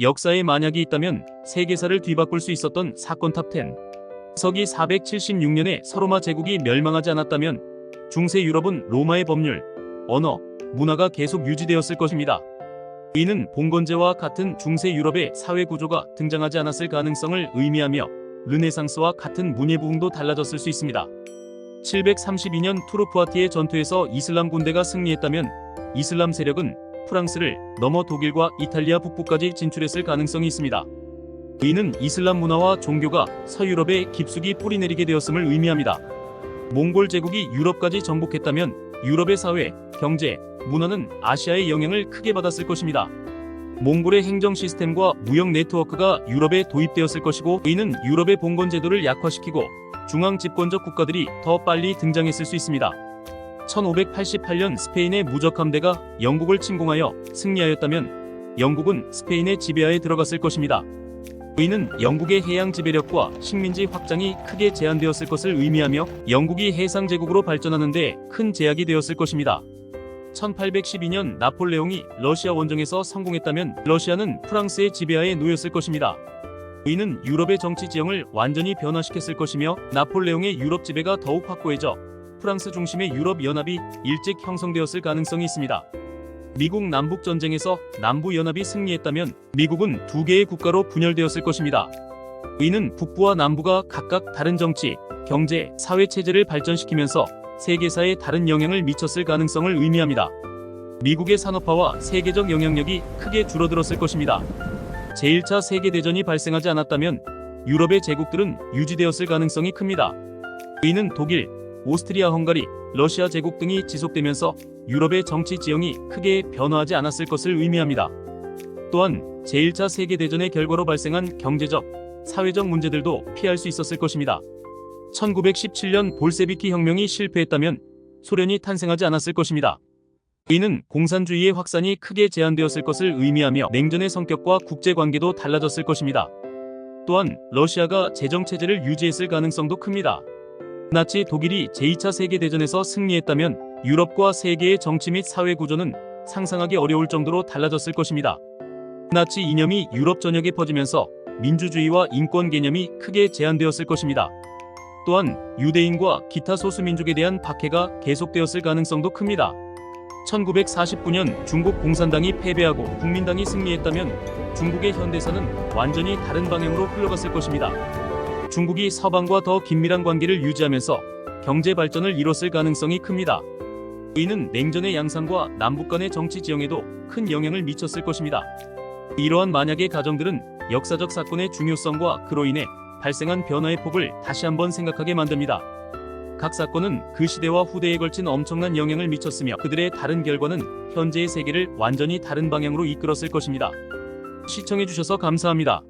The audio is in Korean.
역사에 만약이 있다면 세계사를 뒤바꿀 수 있었던 사건 탑10. 서기 476년에 서로마 제국이 멸망하지 않았다면 중세 유럽은 로마의 법률, 언어, 문화가 계속 유지되었을 것입니다. 이는 봉건제와 같은 중세 유럽의 사회 구조가 등장하지 않았을 가능성을 의미하며 르네상스와 같은 문예 부흥도 달라졌을 수 있습니다. 732년 투르푸아티의 전투에서 이슬람 군대가 승리했다면 이슬람 세력은 프랑스를 넘어 독일과 이탈리아 북부까지 진출했을 가능성이 있습니다. 이는 이슬람 문화와 종교가 서유럽에 깊숙이 뿌리내리게 되었음을 의미합니다. 몽골 제국이 유럽까지 정복했다면 유럽의 사회, 경제, 문화는 아시아의 영향을 크게 받았을 것입니다. 몽골의 행정 시스템과 무역 네트워크가 유럽에 도입되었을 것이고 이는 유럽의 봉건 제도를 약화시키고 중앙 집권적 국가들이 더 빨리 등장했을 수 있습니다. 1588년 스페인의 무적 함대가 영국을 침공하여 승리하였다면 영국은 스페인의 지배하에 들어갔을 것입니다. 이는 영국의 해양 지배력과 식민지 확장이 크게 제한되었을 것을 의미하며 영국이 해상 제국으로 발전하는 데 큰 제약이 되었을 것입니다. 1812년 나폴레옹이 러시아 원정에서 성공했다면 러시아는 프랑스의 지배하에 놓였을 것입니다. 이는 유럽의 정치 지형을 완전히 변화시켰을 것이며 나폴레옹의 유럽 지배가 더욱 확고해져 프랑스 중심의 유럽 연합이 일찍 형성되었을 가능성이 있습니다. 미국 남북 전쟁에서 남부 연합이 승리했다면 미국은 두 개의 국가로 분열되었을 것입니다. 이는 북부와 남부가 각각 다른 정치, 경제, 사회 체제를 발전시키면서 세계사에 다른 영향을 미쳤을 가능성을 의미합니다. 미국의 산업화와 세계적 영향력이 크게 줄어들었을 것입니다. 제1차 세계대전이 발생하지 않았다면 유럽의 제국들은 유지되었을 가능성이 큽니다. 이는 독일, 오스트리아 헝가리, 러시아 제국 등이 지속되면서 유럽의 정치 지형이 크게 변화하지 않았을 것을 의미합니다. 또한 제1차 세계대전의 결과로 발생한 경제적, 사회적 문제들도 피할 수 있었을 것입니다. 1917년 볼세비키 혁명이 실패했다면 소련이 탄생하지 않았을 것입니다. 이는 공산주의의 확산이 크게 제한되었을 것을 의미하며 냉전의 성격과 국제 관계도 달라졌을 것입니다. 또한 러시아가 재정 체제를 유지했을 가능성도 큽니다. 나치 독일이 제2차 세계대전에서 승리했다면 유럽과 세계의 정치 및 사회 구조는 상상하기 어려울 정도로 달라졌을 것입니다. 나치 이념이 유럽 전역에 퍼지면서 민주주의와 인권 개념이 크게 제한되었을 것입니다. 또한 유대인과 기타 소수민족에 대한 박해가 계속되었을 가능성도 큽니다. 1949년 중국 공산당이 패배하고 국민당이 승리했다면 중국의 현대사는 완전히 다른 방향으로 흘러갔을 것입니다. 중국이 서방과 더 긴밀한 관계를 유지하면서 경제 발전을 이뤘을 가능성이 큽니다. 이는 냉전의 양상과 남북 간의 정치 지형에도 큰 영향을 미쳤을 것입니다. 이러한 만약의 가정들은 역사적 사건의 중요성과 그로 인해 발생한 변화의 폭을 다시 한번 생각하게 만듭니다. 각 사건은 그 시대와 후대에 걸친 엄청난 영향을 미쳤으며 그들의 다른 결과는 현재의 세계를 완전히 다른 방향으로 이끌었을 것입니다. 시청해주셔서 감사합니다.